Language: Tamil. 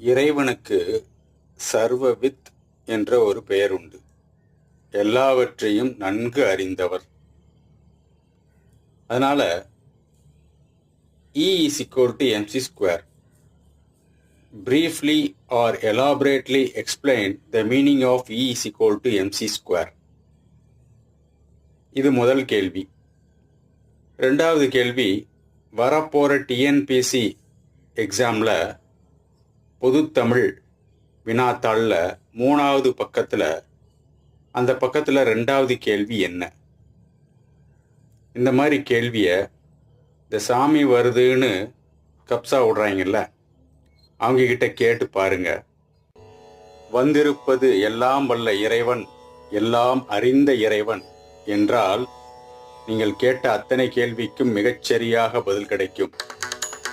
இறைவனுக்கு சர்வவித் என்ற ஒரு பெயர் உண்டு எல்லாவற்றையும் நன்கு அறிந்தவர். அதனால் E is equal to mc square. Briefly or elaborately explain the meaning of E is equal to இது முதல் கேள்வி. ரெண்டாவது கேள்வி வரப்போகிற டிஎன்பிசி எக்ஸாமில் பொதுத்தமிழ் வினாத்தாளில் மூணாவது பக்கத்தில் அந்த பக்கத்தில் ரெண்டாவது கேள்வி என்ன? இந்த மாதிரி கேள்வியை இந்த சாமி வருதுன்னு கப்சா விடுறாங்கல்ல அவங்கக்கிட்ட கேட்டு பாருங்க. வந்திருப்பது எல்லாம் வல்ல இறைவன் எல்லாம் அறிந்த இறைவன் என்றால் நீங்கள் கேட்ட அத்தனை கேள்விக்கும் மிகச்சரியாக பதில் கிடைக்கும்.